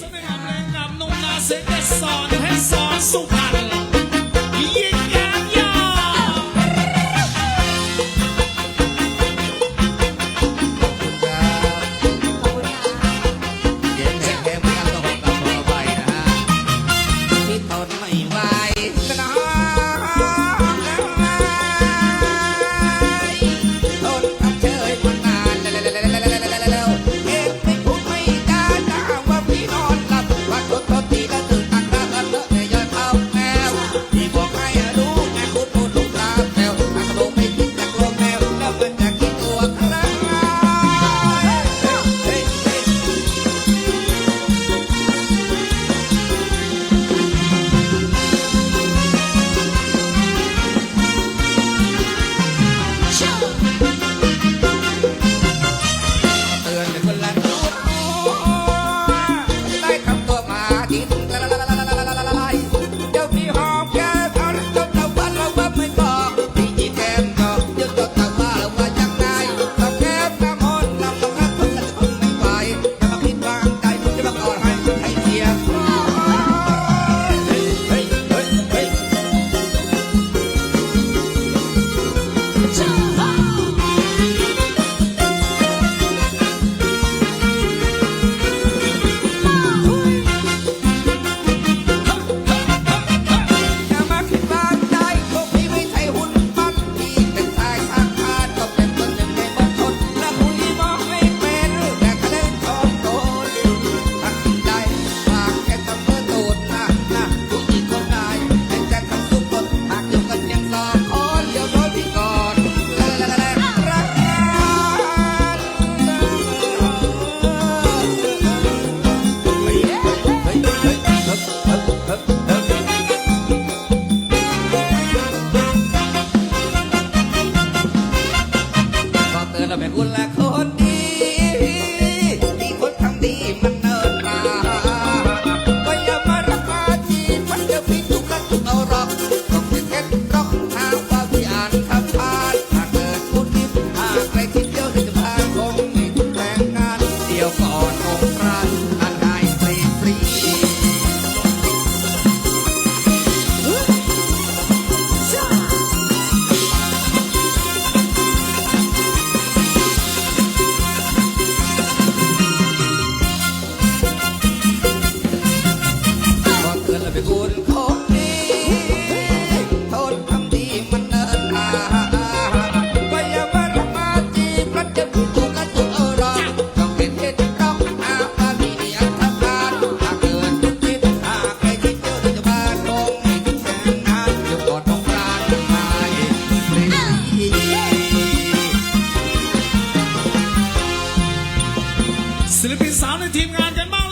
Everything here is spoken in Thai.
สนามแรงงามนุ่งนาเสกสอนให้สอนสุพรรณาวในทีมงานกันบ้าง